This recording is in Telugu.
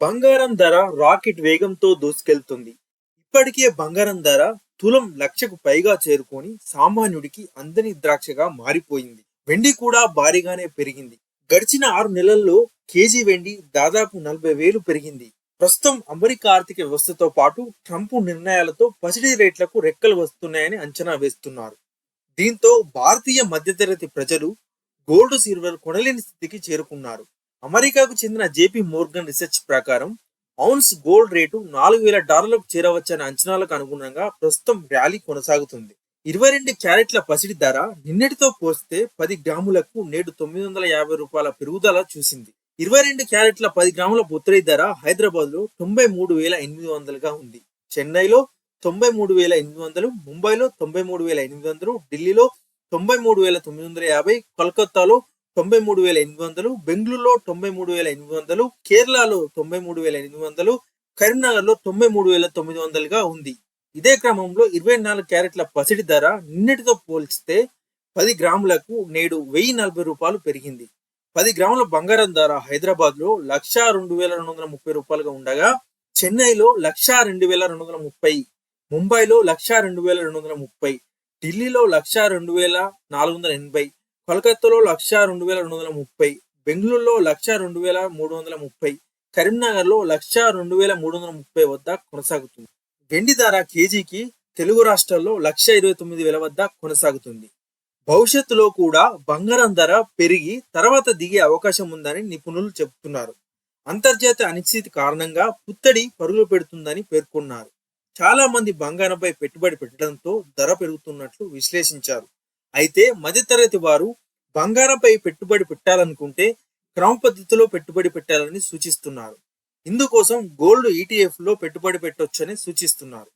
బంగారం ధర రాకెట్ వేగంతో దూసుకెళ్తుంది. ఇప్పటికే బంగారం ధర తులం లక్షకు పైగా చేరుకొని సామాన్యుడికి అందని ద్రాక్షగా మారిపోయింది. వెండి కూడా భారీగానే పెరిగింది. గడిచిన ఆరు నెలల్లో కేజీ వెండి దాదాపు నలభై వేలు పెరిగింది. ప్రస్తుతం అమెరికా ఆర్థిక వ్యవస్థతో పాటు ట్రంప్ నిర్ణయాలతో పసిడి రేట్లకు రెక్కలు వస్తున్నాయని అంచనా వేస్తున్నారు. దీంతో భారతీయ మధ్యతరగతి ప్రజలు గోల్డ్ సిల్వర్ కొనలేని స్థితికి చేరుకున్నారు. అమెరికాకు చెందిన జేపీ మోర్గన్ రీసెర్చ్ ప్రకారం ఔన్స్ గోల్డ్ రేటు నాలుగు వేల డాలర్లకు చేరవచ్చనే అంచనాలకు అనుగుణంగా ప్రస్తుతం ర్యాలీ కొనసాగుతుంది. ఇరవై రెండు క్యారెట్ల పసిడి ధర నిన్నటితో పోస్తే పది గ్రాములకు నేడు తొమ్మిది వందల యాభై రూపాయల పెరుగుదల చూసింది. ఇరవై రెండు క్యారెట్ల పది గ్రాముల పుత్తడి ధర హైదరాబాద్లో తొంభై మూడు వేల ఎనిమిది వందలుగా ఉంది. చెన్నైలో తొంభై మూడు వేల ఎనిమిది వందలు ముంబైలో తొంభై మూడు వేల ఎనిమిది వందలు ఢిల్లీలో తొంభై మూడు వేల తొమ్మిది వందల యాభై కోల్కతాలో తొంభై మూడు వేల ఎనిమిది వందలు బెంగళూరులో తొంభై మూడు వేల ఎనిమిది వందలు కేరళలో తొంభై మూడు వేల ఎనిమిది వందలు కరీంనగర్లో తొంభై మూడు వేల తొమ్మిది వందలుగా ఉంది. ఇదే క్రమంలో ఇరవై నాలుగు క్యారెట్ల పసిడి ధర నిన్నటితో పోల్చితే పది గ్రాములకు నేడు వెయ్యి నలభై రూపాయలు పెరిగింది. పది గ్రాముల బంగారం ధర హైదరాబాద్లో లక్షా రెండు వేల రెండు వందల ముప్పై రూపాయలుగా ఉండగా చెన్నైలో లక్షా రెండు వేల రెండు వందల ముప్పై ముంబైలో లక్షా రెండు వేల రెండు వందల ముప్పై ఢిల్లీలో లక్షా రెండు వేల నాలుగు వందల ఎనభై కోల్కత్తాలో లక్ష రెండు వేల రెండు వందల ముప్పై బెంగళూరులో లక్ష రెండు వేల మూడు వందల ముప్పై కరీంనగర్లో లక్ష రెండు వేల మూడు వందల ముప్పై వద్ద కొనసాగుతుంది. వెండి ధర కేజీకి తెలుగు రాష్ట్రాల్లో లక్ష ఇరవై తొమ్మిది వేల వద్ద కొనసాగుతుంది. భవిష్యత్తులో కూడా బంగారం ధర పెరిగి తర్వాత దిగే అవకాశం ఉందని నిపుణులు చెబుతున్నారు. అంతర్జాతీయ అనిశ్చితి కారణంగా పుత్తడి పరుగులు పెడుతుందని పేర్కొన్నారు. చాలా మంది బంగారంపై పెట్టుబడి పెట్టడంతో ధర పెరుగుతున్నట్లు విశ్లేషించారు. అయితే మధ్యతరగతి వారు బంగారంపై పెట్టుబడి పెట్టాలనుకుంటే క్రమ పద్ధతిలో పెట్టుబడి పెట్టాలని సూచిస్తున్నారు. ఇందుకోసం గోల్డ్ ఈటీఎఫ్లో పెట్టుబడి పెట్టొచ్చని సూచిస్తున్నారు.